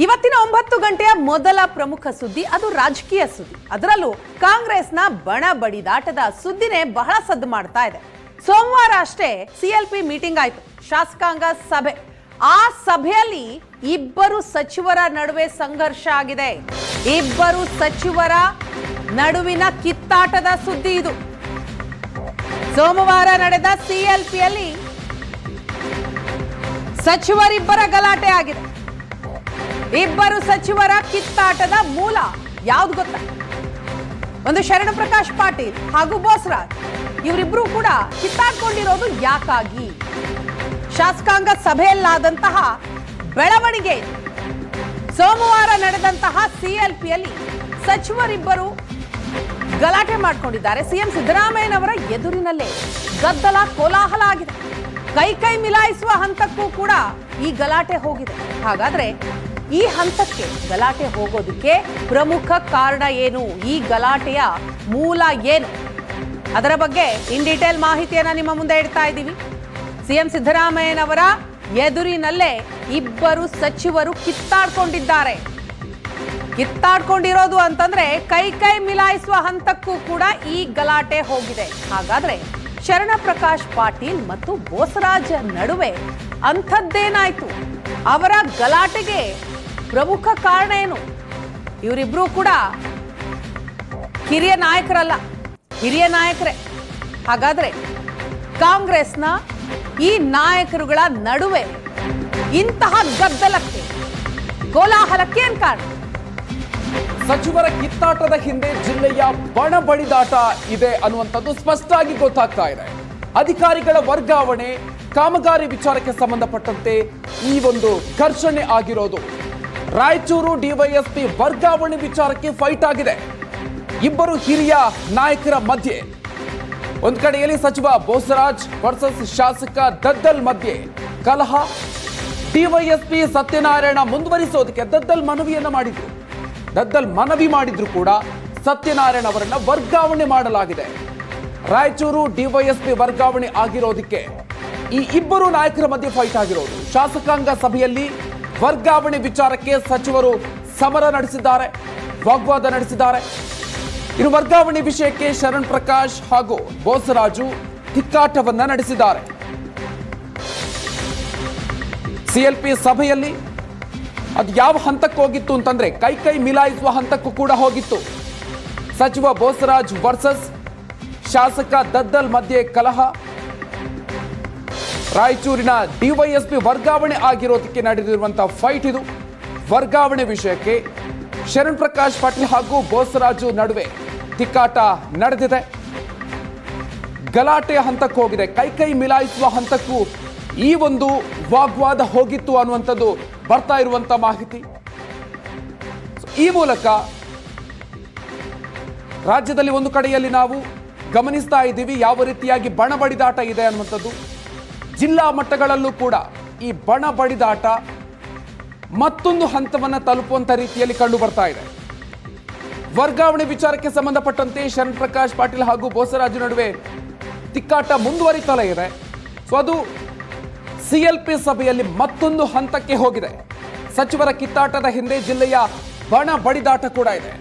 ಇವತ್ತಿನ ಒಂಬತ್ತು ಗಂಟೆಯ ಮೊದಲ ಪ್ರಮುಖ ಸುದ್ದಿ, ಅದು ರಾಜಕೀಯ ಸುದ್ದಿ. ಅದರಲ್ಲೂ ಕಾಂಗ್ರೆಸ್ನ ಬಣ ಬಡಿದಾಟದ ಸುದ್ದಿನೇ ಬಹಳ ಸದ್ದು ಮಾಡ್ತಾ ಇದೆ. ಸೋಮವಾರ ಅಷ್ಟೇ ಸಿಎಲ್ಪಿ ಮೀಟಿಂಗ್ ಆಯ್ತು, ಶಾಸಕಾಂಗ ಸಭೆ. ಆ ಸಭೆಯಲ್ಲಿ ಇಬ್ಬರು ಸಚಿವರ ನಡುವೆ ಸಂಘರ್ಷ ಆಗಿದೆ. ಇಬ್ಬರು ಸಚಿವರ ನಡುವಿನ ಕಿತ್ತಾಟದ ಸುದ್ದಿ ಇದು. ಸೋಮವಾರ ನಡೆದ ಸಿಎಲ್ಪಿಯಲ್ಲಿ ಸಚಿವರಿಬ್ಬರ ಗಲಾಟೆ ಆಗಿದೆ. ಇಬ್ಬರು ಸಚಿವರ ಕಿತ್ತಾಟದ ಮೂಲ ಯಾವ್ದು ಗೊತ್ತಾ? ಒಂದು ಶರಣ ಪ್ರಕಾಶ್ ಪಾಟೀಲ್ ಹಾಗೂ ಬೋಸರಾಜ್ ಇವರಿಬ್ರು ಕೂಡ ಕಿತ್ತಾಡ್ಕೊಂಡಿರೋದು ಯಾಕಾಗಿ? ಶಾಸಕಾಂಗ ಸಭೆಯಲ್ಲಾದಂತಹ ಬೆಳವಣಿಗೆ. ಸೋಮವಾರ ನಡೆದಂತಹ ಸಿಎಲ್ಪಿಯಲ್ಲಿ ಸಚಿವರಿಬ್ಬರು ಗಲಾಟೆ ಮಾಡ್ಕೊಂಡಿದ್ದಾರೆ. ಸಿಎಂ ಸಿದ್ದರಾಮಯ್ಯನವರ ಎದುರಿನಲ್ಲೇ ಗದ್ದಲ ಕೋಲಾಹಲ ಆಗಿದೆ. ಕೈ ಕೈ ಮಿಲಾಯಿಸುವ ಹಂತಕ್ಕೂ ಕೂಡ ಈ ಗಲಾಟೆ ಹೋಗಿದೆ. ಹಾಗಾದ್ರೆ ಈ ಹಂತಕ್ಕೆ ಗಲಾಟೆ ಹೋಗೋದಕ್ಕೆ ಪ್ರಮುಖ ಕಾರಣ ಏನು? ಈ ಗಲಾಟೆಯ ಮೂಲ ಏನು? ಅದರ ಬಗ್ಗೆ ಇನ್ ಡೀಟೇಲ್ ಮಾಹಿತಿಯನ್ನು ನಿಮ್ಮ ಮುಂದೆ ಇಡ್ತಾ ಇದ್ದೀವಿ. ಸಿಎಂ ಸಿದ್ದರಾಮಯ್ಯನವರ ಎದುರಿನಲ್ಲೇ ಇಬ್ಬರು ಸಚಿವರು ಕಿತ್ತಾಡ್ಕೊಂಡಿದ್ದಾರೆ. ಕಿತ್ತಾಡ್ಕೊಂಡಿರೋದು ಅಂತಂದ್ರೆ ಕೈ ಕೈ ಮಿಲಾಯಿಸುವ ಹಂತಕ್ಕೂ ಕೂಡ ಈ ಗಲಾಟೆ ಹೋಗಿದೆ. ಹಾಗಾದ್ರೆ ಶರಣ ಪ್ರಕಾಶ್ ಪಾಟೀಲ್ ಮತ್ತು ಬೋಸರಾಜ್ ನಡುವೆ ಅಂಥದ್ದೇನಾಯ್ತು? ಅವರ ಗಲಾಟೆಗೆ ಪ್ರಮುಖ ಕಾರಣ ಏನು? ಇವರಿಬ್ರು ಕೂಡ ಹಿರಿಯ ನಾಯಕರಲ್ಲ. ಹಿರಿಯ ನಾಯಕರೇ. ಹಾಗಾದ್ರೆ ಕಾಂಗ್ರೆಸ್ನ ಈ ನಾಯಕರುಗಳ ನಡುವೆ ಇಂತಹ ಗದ್ದಲಕ್ಕೆ, ಕೋಲಾಹಲಕ್ಕೆ ಏನ್ ಕಾರಣ? ಸಚಿವರ ಕಿತ್ತಾಟದ ಹಿಂದೆ ಜಿಲ್ಲೆಯ ಬಣ ಬಡಿದಾಟ ಇದೆ ಅನ್ನುವಂಥದ್ದು ಸ್ಪಷ್ಟವಾಗಿ ಗೊತ್ತಾಗ್ತಾ ಇದೆ. ಅಧಿಕಾರಿಗಳ ವರ್ಗಾವಣೆ, ಕಾಮಗಾರಿ ವಿಚಾರಕ್ಕೆ ಸಂಬಂಧಪಟ್ಟಂತೆ ಈ ಒಂದು ಘರ್ಷಣೆ ಆಗಿರೋದು. ರಾಯಚೂರು ಡಿವೈಎಸ್ಪಿ ವರ್ಗಾವಣೆ ವಿಚಾರಕ್ಕೆ ಫೈಟ್ ಆಗಿದೆ. ಇಬ್ಬರು ಹಿರಿಯ ನಾಯಕರ ಮಧ್ಯೆ. ಒಂದು ಕಡೆಯಲ್ಲಿ ಸಚಿವ ಬೋಸರಾಜ್ ವರ್ಸಸ್ ಶಾಸಕ ದದ್ದಲ್ ಮಧ್ಯೆ. ಕಲಹ. ಡಿವೈಎಸ್ಪಿ ಸತ್ಯನಾರಾಯಣ ಮುಂದುವರಿಸೋದಕ್ಕೆ ದದ್ದಲ್ ಮನವಿಯನ್ನ ಮಾಡಿದ್ರು. ದದ್ದಲ್ ಮನವಿ ಮಾಡಿದ್ರು ಕೂಡ ಸತ್ಯನಾರಾಯಣ ಅವರನ್ನ ವರ್ಗಾವಣೆ ಮಾಡಲಾಗಿದೆ. ರಾಯಚೂರು ಡಿವೈಎಸ್ಪಿ ವರ್ಗಾವಣೆ ಆಗಿರೋದಕ್ಕೆ ಈ ಇಬ್ಬರು ನಾಯಕರ ಮಧ್ಯೆ ಫೈಟ್ ಆಗಿರೋದು. ಶಾಸಕಾಂಗ ಸಭೆಯಲ್ಲಿ ವರ್ಗಾವಣೆ ವಿಚಾರಕ್ಕೆ ಸಚಿವರು ಸಮರ ನಡೆಸಿದ್ದಾರೆ, ವಾಗ್ವಾದ ನಡೆಸಿದ್ದಾರೆ. ಇನ್ನು ವರ್ಗಾವಣೆ ವಿಷಯಕ್ಕೆ ಶರಣ್ ಪ್ರಕಾಶ್ ಹಾಗೂ ಬೋಸರಾಜು ತಿಕ್ಕಾಟವನ್ನ ನಡೆಸಿದ್ದಾರೆ. ಸಿಎಲ್ಪಿ ಸಭೆಯಲ್ಲಿ ಅದು ಯಾವ ಹಂತಕ್ಕೆ ಹೋಗಿತ್ತು ಅಂತಂದ್ರೆ ಕೈ ಕೈ ಮಿಲಾಯಿಸುವ ಹಂತಕ್ಕೂ ಕೂಡ ಹೋಗಿತ್ತು. ಸಚಿವ ಬೋಸರಾಜ್ ವರ್ಸಸ್, ಶಾಸಕ ದದ್ದಲ್ ಮಧ್ಯೆ ಕಲಹ ರಾಯಚೂರಿನ ಡಿವೈಎಸ್ಪಿ ವರ್ಗಾವಣೆ ಆಗಿರೋದಕ್ಕೆ ನಡೆದಿರುವಂತಹ ಫೈಟ್ ಇದು. ವರ್ಗಾವಣೆ ವಿಷಯಕ್ಕೆ ಶರಣ್ ಪ್ರಕಾಶ್ ಪಾಟೀಲ್ ಹಾಗೂ ಬೋಸರಾಜು ನಡುವೆ ತಿಕ್ಕಾಟ ನಡೆದಿದೆ. ಗಲಾಟೆಯ ಹಂತಕ್ಕೆ ಹೋಗಿದೆ. ಕೈ ಕೈ ಮಿಲಾಯಿಸುವ ಹಂತಕ್ಕೂ ಈ ಒಂದು ವಾಗ್ವಾದ ಹೋಗಿತ್ತು ಅನ್ನುವಂಥದ್ದು ಬರ್ತಾ ಇರುವಂತ ಮಾಹಿತಿ. ಈ ಮೂಲಕ ರಾಜ್ಯದಲ್ಲಿ ಒಂದು ಕಡೆಯಲ್ಲಿ ನಾವು ಗಮನಿಸ್ತಾ ಇದ್ದೀವಿ. ಯಾವ ರೀತಿಯಾಗಿ ಬಣ ಬಡಿದಾಟ ಇದೆ ಅನ್ನುವಂಥದ್ದು. ಜಿಲ್ಲಾ ಮಟ್ಟಗಳಲ್ಲೂ ಕೂಡ ಈ ಬಣ ಬಡಿದಾಟ ಮತ್ತೊಂದು ಹಂತವನ್ನು ತಲುಪುವಂಥ ರೀತಿಯಲ್ಲಿ ಕಂಡು ಬರ್ತಾ ಇದೆ. ವರ್ಗಾವಣೆ ವಿಚಾರಕ್ಕೆ ಸಂಬಂಧಪಟ್ಟಂತೆ ಶರಣ್ ಪ್ರಕಾಶ್ ಪಾಟೀಲ್ ಹಾಗೂ ಬೋಸರಾಜು ನಡುವೆ ತಿಕ್ಕಾಟ ಮುಂದುವರಿತಲೇ ಇದೆ. ಸೊ ಅದು ಸಿಎಲ್ಪಿ ಸಭೆಯಲ್ಲಿ ಮತ್ತೊಂದು ಹಂತಕ್ಕೆ ಹೋಗಿದೆ. ಸಚಿವರ ಕಿತ್ತಾಟದ ಹಿಂದೆ ಜಿಲ್ಲೆಯ ಬಣ ಬಡಿದಾಟ ಕೂಡ ಇದೆ.